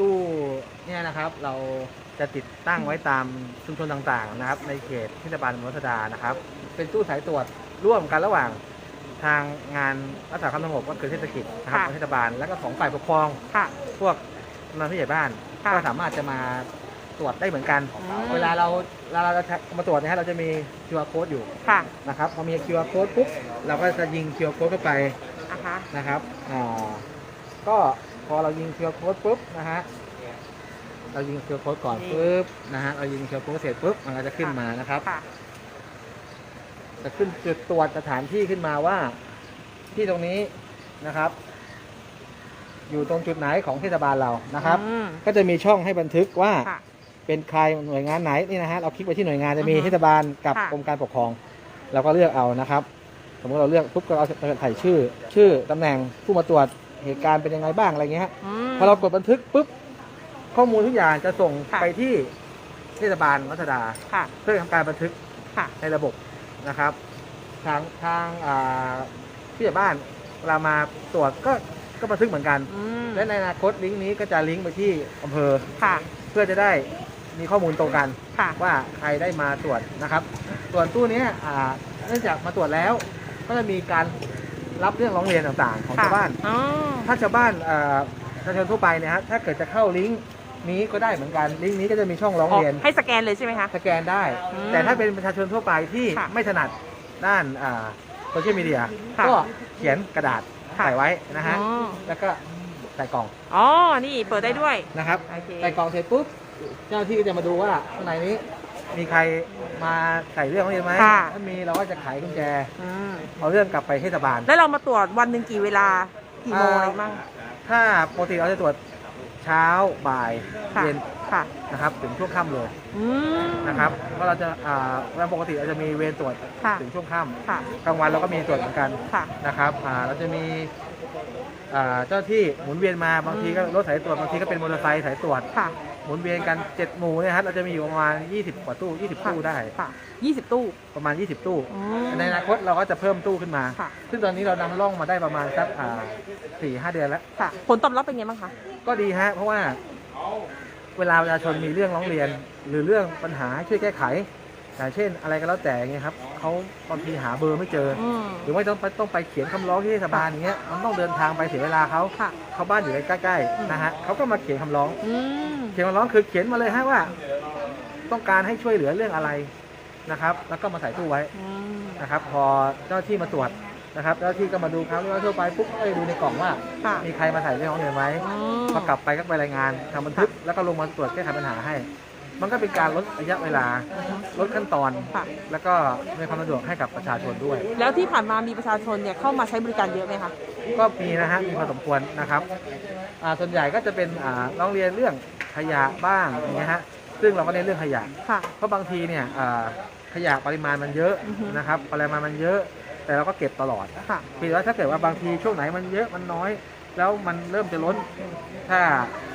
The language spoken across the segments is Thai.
ตู้เนี่ยนะครับเราจะติดตั้งไว้ตามชุมชนต่างๆนะครับ ในเขตเทศบาลเมืองรัชดานะครับ เป็นตู้สายตรวจร่วมกันระหว่างทางงานรักษาความสงบก็คือเทศกิจนะครับค่ะของเทศบาลแล้วก็ของฝ่ายปกครอง ค่ะ พวกกำนันผู้ใหญ่บ้านค่ะก็สามารถจะมาตรวจได้เหมือนกัน อืม เวลาเราเวลาเราจะมาตรวจเนะฮะเราจะมี QR code อยู่ค่ะนะครับพอมี QR code ปุ๊บเราก็จะยิง QR code เข้าไปอะฮะนะครับอ่าก็พ อเรายิง QR code ปุ๊บนะฮะเรายิง QR code ก่อนปุ๊บนะฮะเรายิง QR code เสร็จปุ๊บมันก็จะขึ้นมานะครับค่ะจะขึ้นจุดตรวจสถานที่ขึ้นมาว่า ที่ตรงนี้นะครับ อยู่ตรงจุดไหนของเทศบาลเรานะครับ อืม ก็จะมีช่องให้บันทึกว่า ค่ะ เป็นใครหน่วยงานไหนนี่นะฮะเราคลิกไปที่หน่วยงานจะมีอือฮึเทศบาลกับค่ะกรมการปกครอง เราก็เลือกเอานะครับ สมมติเราเลือกปุ๊บก็เราใส่ชื่อ ชื่อตำแหน่งผู้มาตรวจ เหตุการณ์เป็นยังไงบ้างอะไรเงี้ยฮะอืม พอเรากดบันทึกปุ๊บข้อมูลทุกอย่างจะส่งค่ะ ไปที่เทศบาลรัชดา ค่ะ เพื่อทำการบันทึกค่ะ ในระบบนะครับ ทางทางอ่าผู้ใหญ่บ้านเวลามาตรวจก็ก็บันทึกเหมือนกัน อืมและในอนาคตลิงก์นี้ก็จะลิงก์ไปที่อำเภอ ค่ะ เพื่อจะได้มีข้อมูลตรงกัน ค่ะ ว่าใครได้มาตรวจนะครับ ส่วนตู้เนี้ยอ่าเนื่องจากมาตรวจแล้ว ก็จะมีการ รับเรื่องร้องเรียนต่างๆ ของชาวบ้าน อ๋อ ถ้าชาวบ้านเอ่อประชาชนทั่วไปเนี่ยฮะถ้าเกิดจะเข้าลิงก์นี้ก็ได้เหมือนกันลิงก์นี้ก็จะมีช่องร้องเรียน ให้สแกนเลยใช่ไหมคะ สแกนได้ อืมแต่ถ้าเป็นประชาชนทั่วไปที่ค่ะไม่ถนัดด้านโซเชียลมีเดียค่ะก็เขียนกระดาษค่ะ ใส่ไว้นะฮะ อ๋อแล้วก็ใส่กล่องอ๋อ นี่เปิดได้ด้วย นะครับ โอเค ใส่กล่องเสร็จปุ๊บเจ้าหน้าที่ก็จะมาดูว่าข้างในนี้ มีใครมาใส่เรื่องร้องเรียนไหมค่ะ ถ้ามีเราก็จะไขกุญแจอืมเอาเรื่องกลับไปเทศบาล แล้วเรามาตรวจวันหนึ่งกี่เวลา กี่โมงอ่าอะไรบ้าง ถ้าปกติเราจะตรวจเช้าบ่ายค่ะ เย็นค่ะ นะครับถึงช่วงค่ำเลยอืมนะครับเพราะเราจะอ่าวันปกติเราจะมีเวรตรวจค่ะ ถึงช่วงค่ค่ะำกลางวันเราก็มีตรวจเหมือนกันค่ะ นะครับอ่าเราจะมีอ่าเจ้าหน้าที่หมุนเวียนมาบางทีก็รถสายตรวจบางทีก็เป็นมอเตอร์ไซค์สายตรวจค่ะ หมุนเวียนกันเจ็ดหมู่เนี่ยครับเราจะมีอยู่ประมาณ 20 กว่าตู้ 20 ตู้ได้ ค่ะยี่สิบตู้ ประมาณ 20 ตู้ อืมในอนาคตเราก็จะเพิ่มตู้ขึ้นมา ค่ะ ซึ่งตอนนี้เรานำร่องมาได้ประมาณสักอ่าสี่ห้าเดือนแล้ว ค่ะ ผลตอบรับเป็นไงบ้างคะ ก็ดีฮะ เพราะว่าเวลาประชาชนมีเรื่องร้องเรียน หรือเรื่องปัญหาให้ช่วยแก้ไข อย่างเช่นอะไรก็แล้วแต่เงี้ยครับเขาบางทีหาเบอร์ไม่เจออืมหรือไม่ต้องไปต้องไปเขียนคำร้องที่เทศบาลอย่างเงี้ยมันต้องเดินทางไปเสียเวลาเขาค่ะ เขาบ้านอยู่ใกล้อืมๆนะฮะเขาก็มาเขียนคำร้อง อืม เขียนคำร้องคือเขียนมาเลยฮะว่า ต้องการให้ช่วยเหลือเรื่องอะไรนะครับ แล้วก็มาใส่ตู้ไว้ อืม นะครับพอเจ้าหน้าที่มาตรวจนะครับเจ้าหน้าที่ก็มาดูครับเรื่องทั่วไปปุ๊บก็เลยดูในกล่องว่า ค่ะ มีใครมาใส่เรื่องของเรียนไหมอืมพอกลับไปก็ไปรายงานทำบันทึกแล้วก็ลงมาตรวจแก้ไขปัญหาให้ มันก็เป็นการลดระยะเวลา ลดขั้นตอน ค่ะ แล้วก็มีความสะดวกให้กับประชาชนด้วย แล้วที่ผ่านมามีประชาชนเนี่ยเข้ามาใช้บริการเยอะไหมคะ ก็มีนะฮะมีพอสมควรนะครับอ่าส่วนใหญ่ก็จะเป็นอ่าร้องเรียนเรื่องขยะบ้างอย่างเงี้ยฮะซึ่งเราก็เน้นเรื่องขยะ ค่ะ เพราะบางทีเนี่ยอ่าขยะปริมาณมันเยอะอือฮึ นะครับปริมาณมันเยอะ แต่เราก็เก็บตลอดค่ะ เพียงแต่ว่าถ้าเกิดว่าบางทีช่วงไหนมันเยอะมันน้อย แล้วมันเริ่มจะล้น ถ้า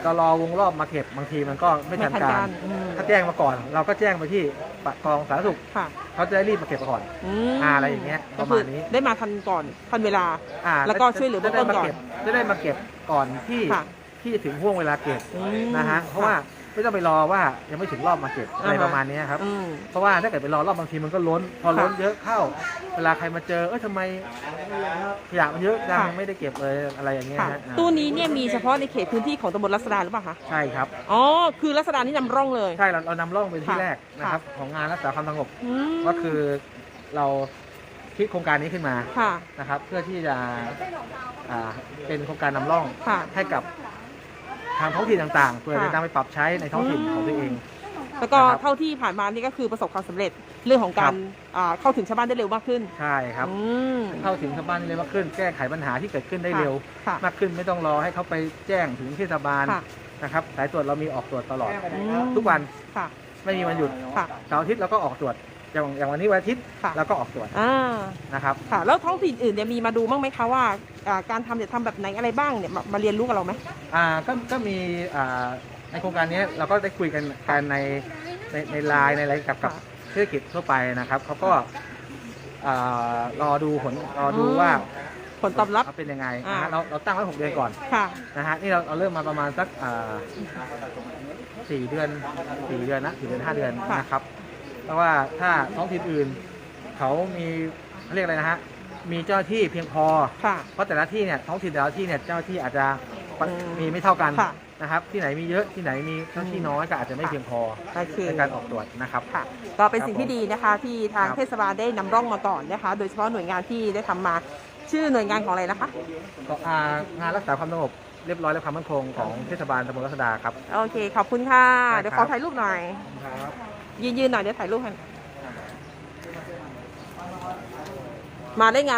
เรารอวงรอบมาเก็บบางทีมันก็ไม่ทันการ อืมถ้าแจ้งมาก่อน เราก็แจ้งไปที่ปะกองสาธารณสุขค่ะเขาจะได้รีบมาเก็บก่อนอืมอ่าอะไรอย่างเงี้ยก็ประคืมาณนี้ ได้มาทันก่อนทันเวลา อ่าแล้วก็ช่วยเหลือเบื้จะองต้ได้นมาก่อนเก็บจะได้มาเก็บก่อนที่ค่ะที่จะถึงห่วงเวลาเก็บอืมนะฮะเพราะว่า ไม่ต้องไปรอว่ายังไม่ถึงรอบมาเก็บอะไรอ่าฮะ ประมาณนี้ครับ อืม เพราะว่าถ้าเกิดไปรอรอบบางทีมันก็ล้น พอค่ะล้นเยอะเข้า เวลาใครมาเจอเอ้ยทำไมขยะมันเยอะจังค่ะ ไม่ได้เก็บเลยอะไรอย่างเงี้ยค่ะ ฮะอ่าตู้นี้เนี่ยมีเฉพาะในเขตพื้นที่ของตำบลรัศดาหรือเปล่าคะใช่ครับ อ๋อคือรัศดานี่นำร่องเลย ใช่เราเรานำร่องเป็นที่ค่ะ แรกนะครับ ของงานรักษาความสงบมก็คือเราคิดโครงการนี้ขึ้นมาค่ะ นะครับ เพื่อที่จะอ่าเป็นโครงการนำร่องค่ะ ให้กับ ทางท้องถิ่นต่างๆเพื่อค่ะจะนำไปปรับใช้ในท้องถิ่นของตัวเอง แล้วก็นะครับ เท่าที่ผ่านมานี่ก็คือประสบความสำเร็จเรื่องของการอ่าเข้าถึงชาวบ้านได้เร็วมากขึ้นใช่ครับ อืม เข้าถึงชาวบ้านได้เร็วมากขึ้น แก้ไขปัญหาที่เกิดขึ้นได้ค่ะเร็ว ค่ะมากขึ้นไม่ต้องรอให้เขาไปแจ้งถึงเทศบาลค่ะ นะครับสายตรวจเรามีออกตรวจตลอด อืมทุกวันค่ะ ไม่มีวันหยุดค่ะ เสาร์อาทิตย์เราก็ออกตรวจอย่างอย่างวันนี้วันอาทิตย์ค่ะเราก็ออกตรวจอ่านะครับ ค่ะ แล้วท้องถิ่นอื่นเนี่ยมีมาดูบ้างไหมคะว่าอ่า การทำเนี่ยทำแบบไหนอะไรบ้างเนี่ยมามาเรียนรู้กับเราไหม อ่าก็ก็มีอ่าในโครงการนี้เราก็ได้คุยกันกันในในในไลน์ในอะไรกับกับค่ะเศรษฐกิจทั่วไปนะครับเขาก็อ่ารอดูผลรอดูอืม ว่าผผลตอบรับว่าเป็นยังไงอ่านะฮะเราเราตั้งไว้หกเดือนก่อนค่ะ นะฮะนี่เราเราเริ่มมาประมาณสักอ่าสี่เดือนสี่เดือนนะสี่เดือนห้าเดือนค่ะ นะครับเพราะว่าถ้าท้องถิ่นอื่นเขามีเขาเรียกอะไรนะฮะ มีเจ้าหน้าที่เพียงพอ ค่ะ เพราะแต่ละที่เนี่ยท้องถิ่นแต่ละที่เนี่ยเจ้าหน้าที่อาจจะอืมมีไม่เท่ากันค่ะนะครับ ที่ไหนมีเยอะที่ไหนมีเจ้าหน้าที่น้อยก็อาจจะไม่ค่ะ เพียงพอก็คือในการออกตรวจนะครับ ค่ะก็เป็นสิ่งที่ดีนะคะที่ทางครับ เทศบาลได้นำร่องมาก่อนนะคะ โดยเฉพาะหน่วยงานที่ได้ทำมาชื่อหน่วยงานของอะไรนะคะ ก็อ่างานรักษาความสงบเรียบร้อยและความมั่นคงของเทศบาลตำบลรัศดาครับ โอเค ขอบคุณค่ะ ได้ครับ เดี๋ยวขอถ่ายรูปหน่อย ครับ ยืนยืนๆหน่อยเดี๋ยวถ่ายรูปให้ มาได้งา